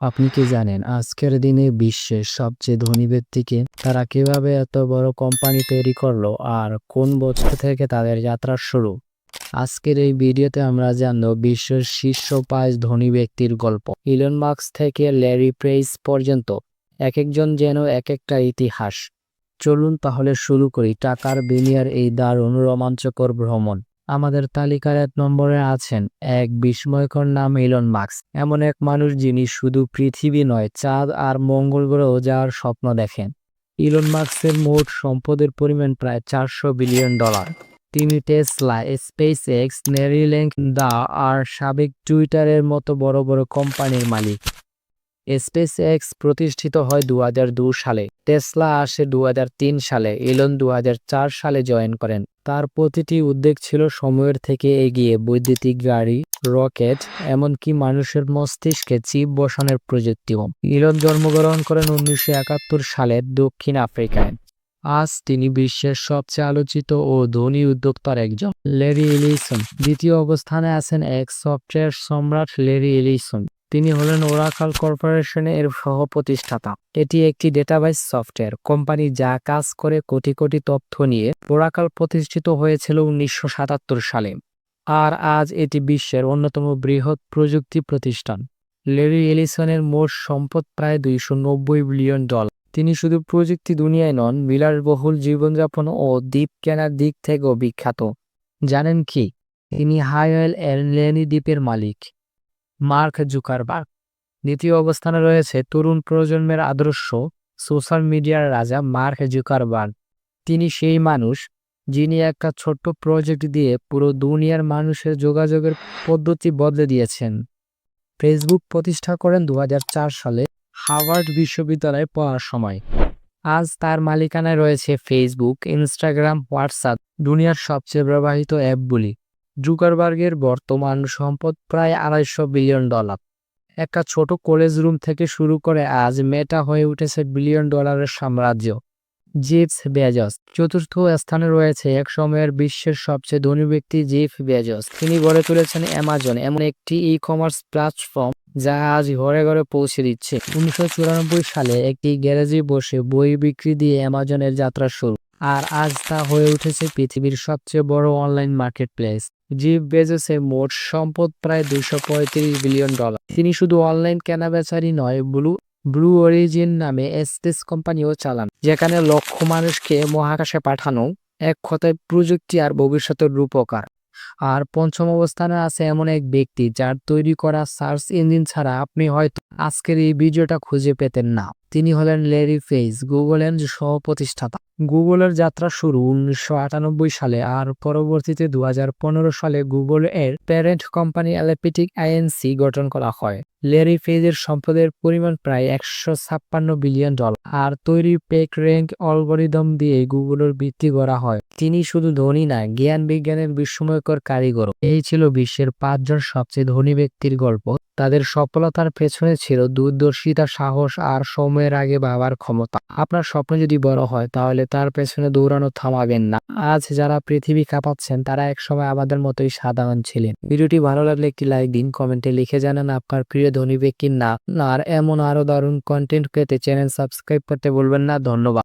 আপনি কি জানেন আজকের দিনে বিশ্বের সবচেয়ে ধনী ব্যক্তিকে তারা কীভাবে এত বড় কোম্পানি তৈরি করল আর কোন বছর থেকে তাদের যাত্রা শুরু? আজকের এই ভিডিওতে আমরা জানব বিশ্বের শীর্ষ পাঁচ ধনী ব্যক্তির গল্প। ইলন মার্কস থেকে ল্যারি প্রেইস পর্যন্ত এক একজন যেন এক একটা ইতিহাস। চলুন তাহলে শুরু করি টাকার বিনিয়ার এই দারুণ রোমাঞ্চকর ভ্রমণ। আমাদের তালিকার এক নম্বরে আছেন এক বিস্ময়কর নাম ইলন মার্কস এমন এক মানুষ যিনি শুধু পৃথিবী নয়, চাঁদ আর মঙ্গল গ্রহ যাওয়ার স্বপ্ন দেখেন। ইলন মার্কসের মোট সম্পদের পরিমাণ প্রায় চারশো বিলিয়ন ডলার। তিনি টেসলা স্পেস এক্স নেরিল্যান্ড দা আর সাবেক টুইটারের মতো বড় বড় কোম্পানির মালিক। স্পেস এক্স প্রতিষ্ঠিত হয় দু সালে। টেসলা আসে দু হাজার তিন সালে। ইলন দু হাজার চার সালে জয়েন করেন। তার প্রতিটি উদ্যোগ ছিল সময়ের থেকে এগিয়ে। বৈদ্যুতিক গাড়ি, রকেট, এমনকি মানুষের মস্তিষ্কে চিপ বসানোর প্রযুক্তিও। ইলন জন্মগ্রহণ করেন উনিশশো একাত্তর সালের দক্ষিণ আফ্রিকায়। আজ তিনি বিশ্বের সবচেয়ে আলোচিত ও ধনী উদ্যোক্তার একজন। Larry Ellison. দ্বিতীয় অবস্থানে আছেন এক সফটওয়্যার সম্রাট লেরি এলিসন। তিনি হলেন ওরাকাল কর্পোরেশনের সহ প্রতিষ্ঠাতা এটি একটি ডেটাবেস সফটওয়্যার কোম্পানি যা কাজ করে কোটি কোটি তথ্য নিয়ে ওরাকাল প্রতিষ্ঠিত হয়েছিল উনিশশো সাতাত্তর সালে। আর আজ এটি বিশ্বের অন্যতম বৃহৎ প্রযুক্তি প্রতিষ্ঠান। লেরি এলিসনের মোট সম্পদ প্রায় দুইশো নব্বই বিলিয়ন ডলার। তিনি শুধু প্রযুক্তি দুনিয়ায় নন, বিলাসবহুল জীবনযাপন ও দ্বীপ কেনার দিক থেকেও বিখ্যাত। জানেন কি? তিনি হাইওয়েল এরলেনি দ্বীপের মালিক। Mark Zuckerberg. দ্বিতীয় অবস্থানে রয়েছে তরুণ প্রজন্মের আদর্শ সোশ্যাল মিডিয়ার রাজা মার্ক জুকারবার্গ। তিনি সেই মানুষ যিনি একটা ছোট্ট প্রজেক্ট দিয়ে পুরো দুনিয়ার মানুষের যোগাযোগের পদ্ধতি বদলে দিয়েছেন। ফেসবুক প্রতিষ্ঠা করেন দু হাজার চার সালে হার্ভার্ড বিশ্ববিদ্যালয়ে পড়ার সময়। আজ তার মালিকানায় রয়েছে ফেসবুক, ইনস্টাগ্রাম, হোয়াটসঅ্যাপ, দুনিয়ার সবচেয়ে ব্যবহৃত অ্যাপগুলি জুকারবার্গের বর্তমান সম্পদ প্রায় আড়াইশো বিলিয়ন ডলার। একটা ছোট কলেজ রুম থেকে শুরু করে আজ মেটা হয়ে উঠেছে বিলিয়ন ডলারের সাম্রাজ্য। জিপস বেজস চতুর্থ স্থানে রয়েছে এক সময়ের বিশ্বের সবচেয়ে ধনী ব্যক্তি জিফ বেজস। তিনি গড়ে তুলেছেন অ্যামাজন, এমন একটি ই কমার্স প্ল্যাটফর্ম যা আজ ঘরে ঘরে পৌঁছে দিচ্ছে। উনিশশো চুরানব্বই সালে একটি গ্যারেজে বসে বই বিক্রি দিয়ে অ্যামাজনের যাত্রা শুরু। আর আজ তা হয়ে উঠেছে পৃথিবীর সবচেয়ে বড় অনলাইন মার্কেট প্লেস জিভ বেজোসের মোট সম্পদ প্রায় দুইশো পঁয়ত্রিশ বিলিয়ন ডলার। তিনি শুধু অনলাইন কেনাবেচারই নয়, ব্লু ব্লু অরিজিন নামে এসপেস কোম্পানিও চালান, যেখানে লক্ষ মানুষকে মহাকাশে পাঠানো এক কথায় প্রযুক্তি আর ভবিষ্যতের রূপকার। আর পঞ্চম অবস্থানে আছে এমন এক ব্যক্তি যার তৈরি করা সার্চ ইঞ্জিন ছাড়া আপনি হয়তো আজকের এই ভিডিওটা খুঁজে পেতেন না। তিনি হলেন লেরি ফেইস গুগলের সহ প্রতিষ্ঠাতা গুগলের যাত্রা শুরু উনিশশো আটানব্বই সালে আর পরবর্তীতে দুই হাজার পনেরো সালে গুগল এর প্যারেন্ট কোম্পানি অ্যালেপিটিক আইএনসি গঠন করা হয়। লেরি ফেজের সম্পদের পরিমাণ প্রায় একশো ছাপ্পান্ন বিলিয়ন ডলার আর তৈরি পেক র্যাঙ্ক অ্যালগোরিদম দিয়ে গুগলের ভিত্তি করা হয়। তিনি শুধু ধনী না, জ্ঞান বিজ্ঞানের বিস্ময়কর কারিগর এই ছিল বিশ্বের পাঁচজন সবচেয়ে ধনী ব্যক্তির গল্প। তাদের সফলতার পেছনে ছিল দূরদর্শিতা, সাহস আর সময়ের আগে ভাবার ক্ষমতা। আপনার স্বপ্ন যদি বড় হয়, তাহলে তার পেছনে দৌড়ানো থামাবেন না। আজ যারা পৃথিবী কাঁপাচ্ছেন, তারা একসময় আমাদের মতোই সাধারণ ছিলেন। ভিডিওটি ভালো লাগলে একটি লাইক দিন, কমেন্টে লিখে জানান আপনার প্রিয় ধনী ব্যক্তির না আর এমন আরও দারুণ কন্টেন্ট পেতে চ্যানেল সাবস্ক্রাইব করতে বলবেন না। ধন্যবাদ।